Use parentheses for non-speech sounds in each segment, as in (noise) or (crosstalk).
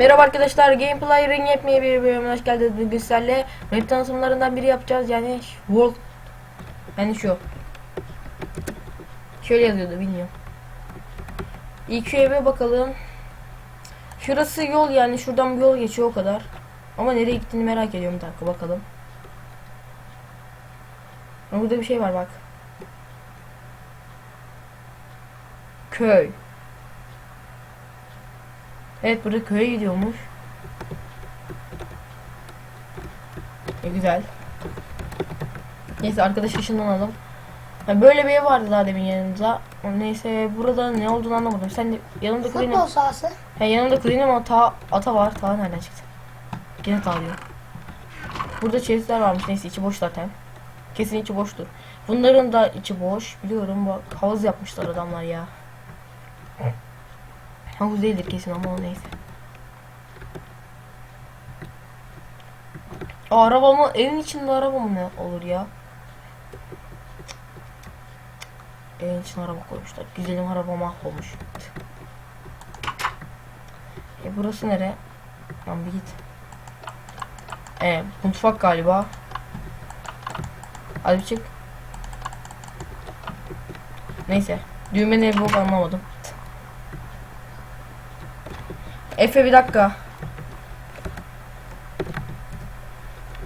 Merhaba arkadaşlar, Gameplay Ring yapmaya bir bölümüne hoş geldiniz. Bugün sizlerle map tanıtımlarından biri yapacağız. Yani World yani şu. Şöyle yazıyordu, bilmiyorum. İlk eve bakalım. Şurası yol yani şuradan bir yol geçiyor o kadar. Ama nereye gittiğini merak ediyorum bir dakika bakalım. Burada bir şey var bak. Köy. Evet burada köye gidiyormuş. Ne güzel. Neyse arkadaş ışınlanalım. Ha, böyle bir ev vardı daha demin yanımıza. Neyse burada ne olduğunu anlamadım. Sen de yanımda Futbol Klinem. sahası. He yanımda Klinem ata, ata var. Ta nereden çıktı? Gene ta diyor. Burada chestler varmış. Neyse içi boş zaten. Kesin içi boştur. Bunların da içi boş. Biliyorum bak havuz yapmışlar adamlar ya. Havuz değildir kesin ama o neyse. Aa, araba mı? Evin içinde araba mı ne olur ya? Evin içine araba koymuşlar. Güzelim araba mahvolmuş. E burası nere? Lan bir git. E mutfak galiba. Hadi bir çık. Neyse. Düğme ne bu anlamadım. Efe bir dakika.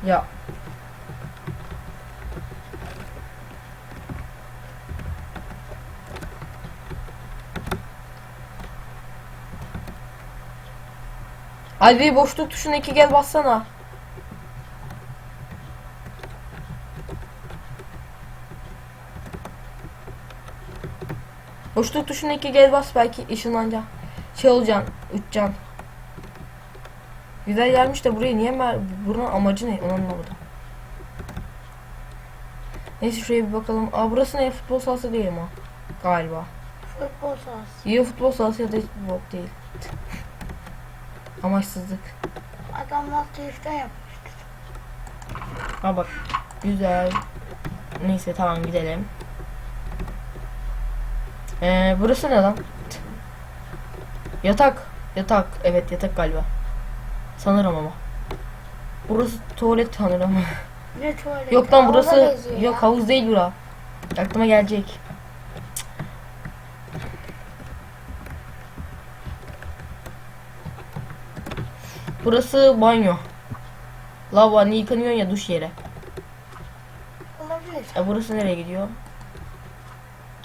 Ya. Abi boşluk tuşuna iki gel bassana. Boşluk tuşuna iki gel bas belki ışınlanacak. Şey olacaksın, uçacaksın. Güzel gelmiş de buraya niye mer buranın amacı ne onu anlamadım. Neyse şuraya bir bakalım. Aa burası ne futbol sahası değil mi? Galiba. Futbol sahası. Ya futbol sahası ya da bok değil. Amaçsızlık. Adamlar keyiften yapmıştır. Ha bak. Güzel. Neyse tamam gidelim. Ee, burası ne lan? Yatak. Yatak. Evet yatak galiba. Sanırım ama. Burası tuvalet sanırım. (laughs) Ne tuvalet? Yok lan burası yok havuz değil bura. Aklıma gelecek. Burası banyo. Lava hani yıkanıyorsun ya duş yeri. Olabilir. E burası nereye gidiyor?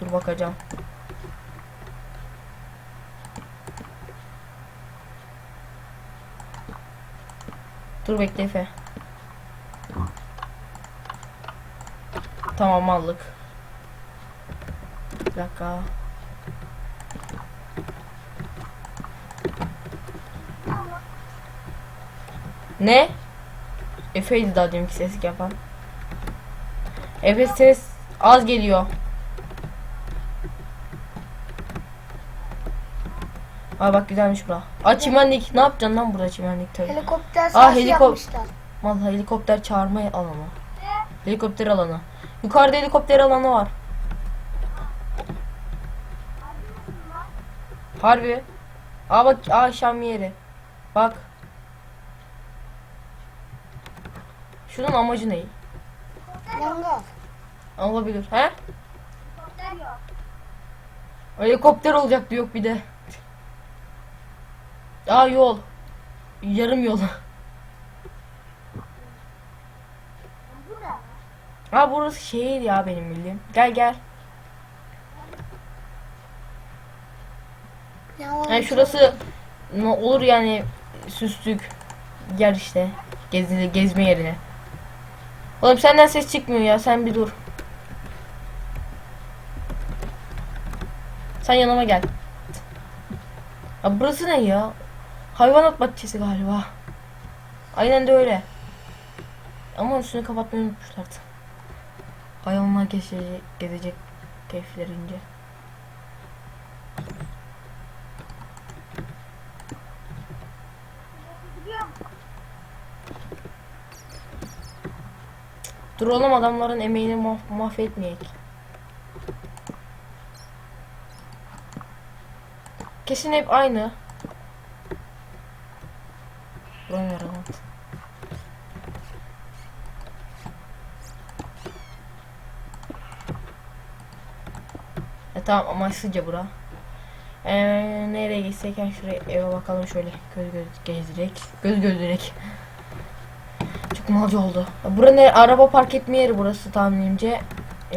Dur bakacağım. Dur bekle Efe. Tamam aldık. Bir dakika. Ne? Efe'ydi daha deminki ses yapan. Efe ses az geliyor. Aa bak güzelmiş bura. Aa çimenlik. Ne yapacaksın lan burada çimenlik tabii. Helikopter sahası helikop- yapmışlar. Mal helikopter çağırma alanı. Helikopter alanı. Yukarıda helikopter alanı var. Harbi. Aa bak aa Şam yeri. Bak. Şunun amacı ne? Mangal. Olabilir. He? Helikopter olacak diyor bir de. Aa yol. Yarım yol. Aa burası şehir ya benim bildiğim. Gel gel. Ya, Yani şurası ne olur yani süslük yer işte. Gezi, gezme yerine. Oğlum senden ses çıkmıyor ya sen bir dur. Sen yanıma gel. Ya burası ne ya? Hayvanat bahçesi galiba. Aynen de öyle. Ama üstünü kapatmayı unutmuşlar. Hayvanlar gezecek, gezecek keyiflerince. Dur oğlum adamların emeğini mah mahvetmeyek. Kesin hep aynı. Buranın araba. E tamam ama sıca bura. Ee, nereye gitsek yani şuraya eve bakalım şöyle göz göz gezdirek. Göz gözdürek. Çok malcı oldu. Bura ne? Araba park etme yeri burası tahminimce.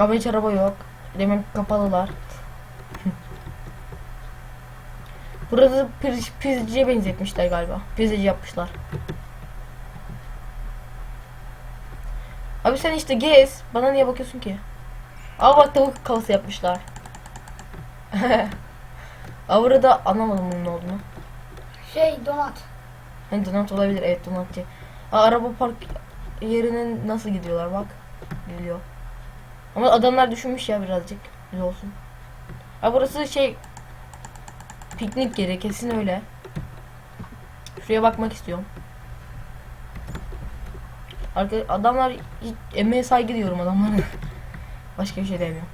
Ama hiç araba yok. Demek kapalılar. Burası piz, pizciye benzetmişler galiba. Pizzacı yapmışlar. Abi sen işte gez. Bana niye bakıyorsun ki? Aa bak tavuk kafası yapmışlar. (laughs) Aa burada anlamadım bunun ne olduğunu. Şey donat. Hani donat olabilir evet donatçı. Aa, araba park yerine nasıl gidiyorlar bak. Gidiyor. Ama adamlar düşünmüş ya birazcık. Güzel olsun. Aa burası şey piknik yeri kesin öyle. Şuraya bakmak istiyorum. Arka, adamlar hiç emeğe saygı diyorum adamlara. (laughs) Başka bir şey demiyorum.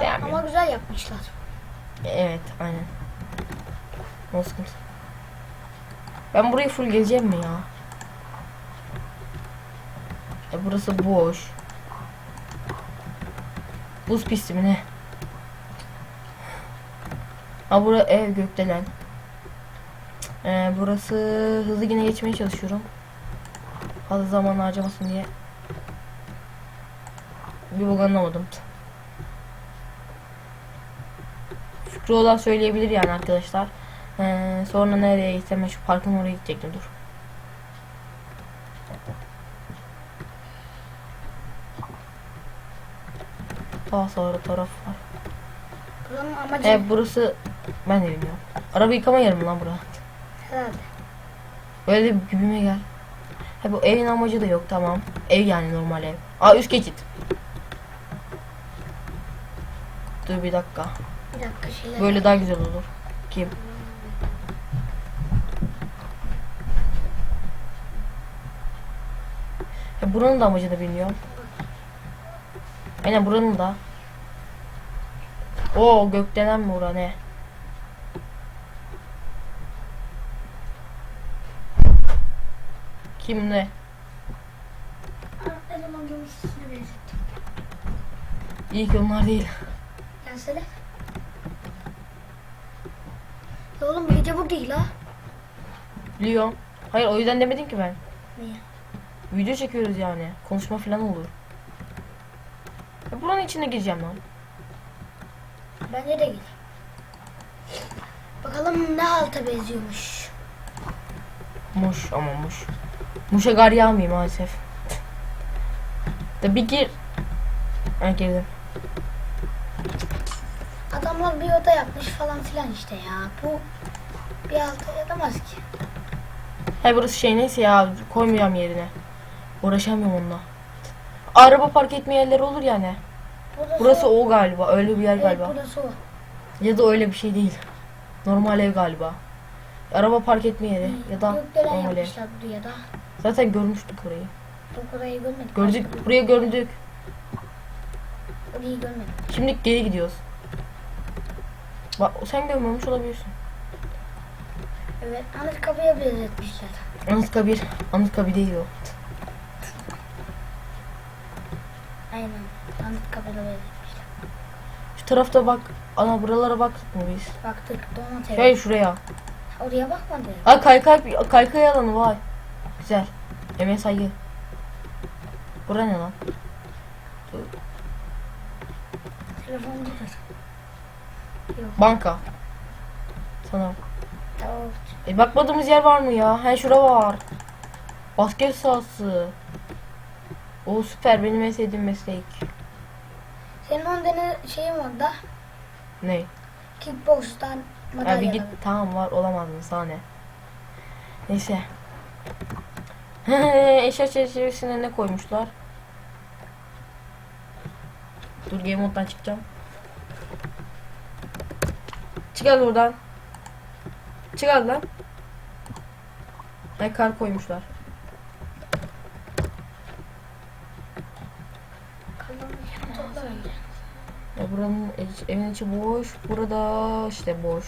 Beğenmiyorum. ama güzel yapmışlar. Evet, aynen. No sıkıntı. Ben burayı full gezeceğim mi ya? E burası boş. Buz pisti mi ne? Ha bura ev gökdelen. Ee, burası hızlı yine geçmeye çalışıyorum. Fazla zaman harcamasın diye. Bir bug anlamadım. Fikri olan söyleyebilir yani arkadaşlar. Ee, sonra nereye gitsem ben şu parkın oraya gidecektim dur. Daha sonra taraf var. Buranın amacı E burası ben de bilmiyorum. Araba yıkama yeri mi lan bura? herhalde. Böyle gibime gel. Ha bu evin amacı da yok tamam. Ev yani normal ev. Aa üst geçit. Dur bir dakika. Bir dakika şeyler. Böyle daha güzel olur. Kim? Ya buranın da amacını bilmiyorum. Aynen buranın da. O gökdelen mi bura ne? Kim ne? Aa, Eleman gömüşsüzüne benzettim. İyi ki onlar değil. Gelsene. Ya oğlum bu gece bu değil ha. Biliyorum. Hayır o yüzden demedim ki ben. Niye? Video çekiyoruz yani. Konuşma falan olur. Ya buranın içine gireceğim lan. Bence de gir. Bakalım ne halta benziyormuş. Muş ama muş. Muşa gar yağmıyor maalesef. Da bir gir. Ha girdim. Adamlar bir oda yapmış falan filan işte ya. Bu bir alta yaramaz ki. Hay burası şey neyse ya koymayacağım yerine. Uğraşamıyorum onunla. Araba park etme yerleri olur yani. Burası, Burası o galiba. Öyle bir yer Evet galiba. burası o. Ya da öyle bir şey değil. Normal ev galiba. Araba park etme yeri ya da Gökdelen normal ev. buraya da. Zaten görmüştük orayı. Yok orayı görmedik. Gördük. Buraya gördük. Orayı görmedik. Şimdi geri gidiyoruz. Bak sen görmemiş olabilirsin. Evet Anıtkabir'e benzetmişler. Anıtkabir. Anıtkabir değil o. Aynen. Anıtkabir'e benzetmişler. Şu tarafta bak. Ana buralara baktık mı biz? Baktık donat evi. Hey şuraya. Oraya bakmadı. Ha kaykay kaykay alanı vay. Güzel. Emeğe saygı. Bura ne lan? Telefoncudur. Yok. Banka. Sana. Tamam. E bakmadığımız yer var mı ya? He şura var. Basket sahası. O süper benim en sevdiğim meslek. Senin on tane şeyin var da. Ne? Kickbox'tan madalya git var. tamam var olamaz mı sana ne? Neyse. (laughs) Eşya çerçevesine ne koymuşlar? Dur game mode'dan çıkacağım. Çıkar buradan. Çıkar lan. Ay kar koymuşlar. Ya buranın evin içi boş. Burada işte boş.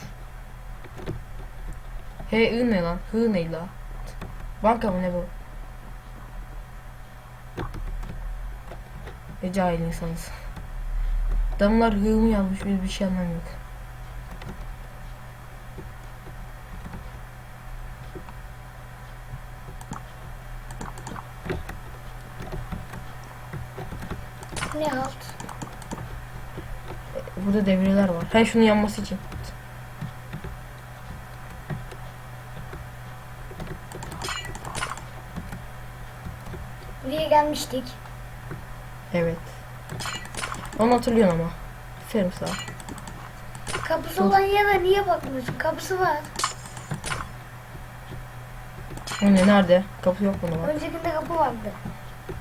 H I ne lan? Hı ne la? Banka mı ne bu? Ne cahil insanız. Adamlar hı mı yazmış biz bir şey anlamıyoruz. Ne alt? Burada devreler var. He şunun yanması için. Buraya gelmiştik. Evet. Onu hatırlıyorum ama. Aferin sana. Kapısı olan yere niye bakmıyorsun? Kapısı var. O ne nerede? Kapı yok bunda bak. Öncekinde kapı vardı.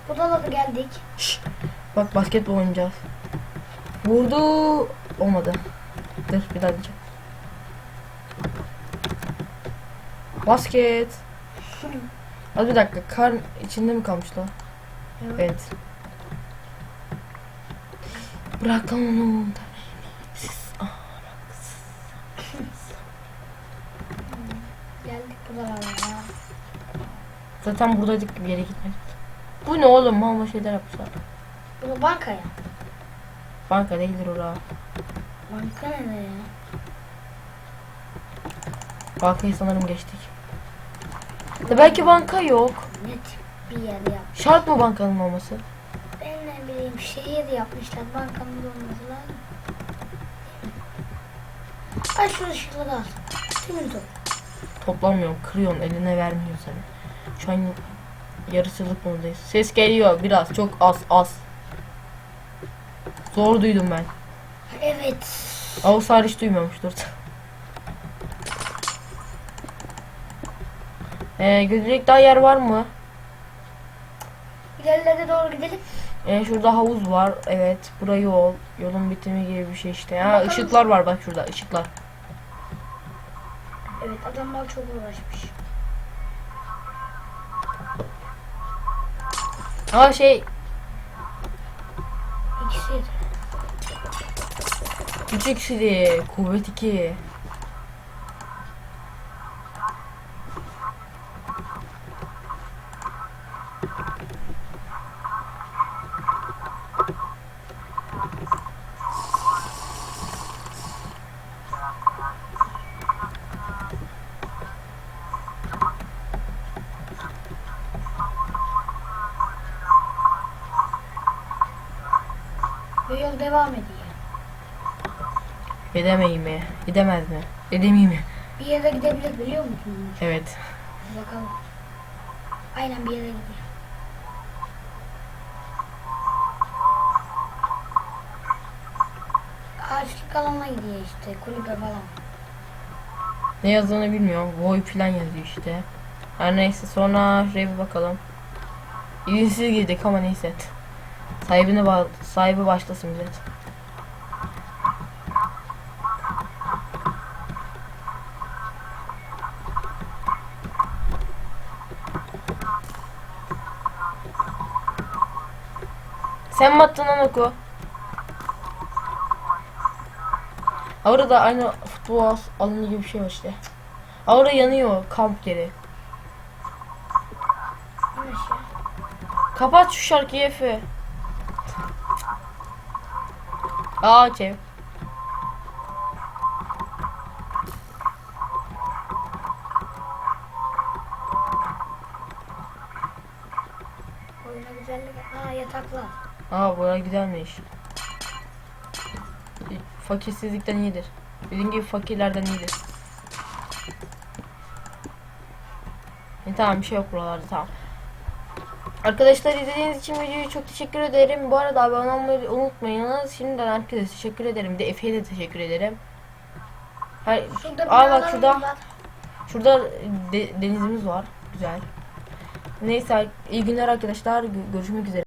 Burada da geldik. Şşş. Bak basketbol oynayacağız. Vurdu. Olmadı. Dur bir daha diyeceğim. Basket. Az bir dakika. Kar içinde mi kalmış lan? Evet. Evet. Bırak lan onu. Geldik buralara. Zaten buradaydık bir yere gitmedik. Bu ne oğlum? Mal şeyler yapmışlar. Bu banka ya. Banka değildir ora. Banka ne ya? Bankayı sanırım geçtik. Ya belki banka yok. Ne tip bir yer yap. Şart mı bankanın olması? Bileyim şehir yapmışlar. Olması lazım. Ay şu ışıkları al. Tümün top. Toplamıyorum, kırıyorsun, eline vermiyor sana. Şu an yarısılık modundayız. Ses geliyor biraz, çok az az. Zor duydum ben. Evet. Ağustos hariç duymamıştır. Ee, gözlük daha yer var mı? İlerlere doğru gidelim. Ee, şurada havuz var. Evet, bura yol. Yolun bitimi gibi bir şey işte. Ha, Bakalım. ışıklar var bak şurada, ışıklar. Evet adamlar çok uğraşmış. Ha şey, İkisi. küçük sili, kuvvet 2. Yol devam ediyor. Edemeyim mi? Gidemez mi? Edemeyim mi? Bir yere gidebilir biliyor musun? Evet. Bakalım. Aynen bir yere gidiyor. Ağaçlık alana gidiyor işte kulübe falan. Ne yazdığını bilmiyorum. Voy falan yazıyor işte. Her neyse sonra şuraya bir bakalım. İzinsiz girdik ama neyse. Sahibine ba- sahibi başlasın millet. Sen mi attın lan oku? Orada aynı futbol alanı gibi bir şey var işte. Orada yanıyor kamp yeri. Kapat şu şarkıyı Efe. Aa çev. Oyuna güzellik. Aa yataklar. Aa bura güzelmiş. Fakirsizlikten iyidir. Dediğim gibi fakirlerden iyidir. E, tamam bir şey yok buralarda tamam. Arkadaşlar izlediğiniz için videoyu çok teşekkür ederim. Bu arada abone olmayı unutmayınız. Şimdiden herkese teşekkür ederim. Bir de Efe'ye de teşekkür ederim. Hayır, aa bak şurada var. şurada de- denizimiz var. Güzel. Neyse iyi günler arkadaşlar. Gö- Görüşmek üzere.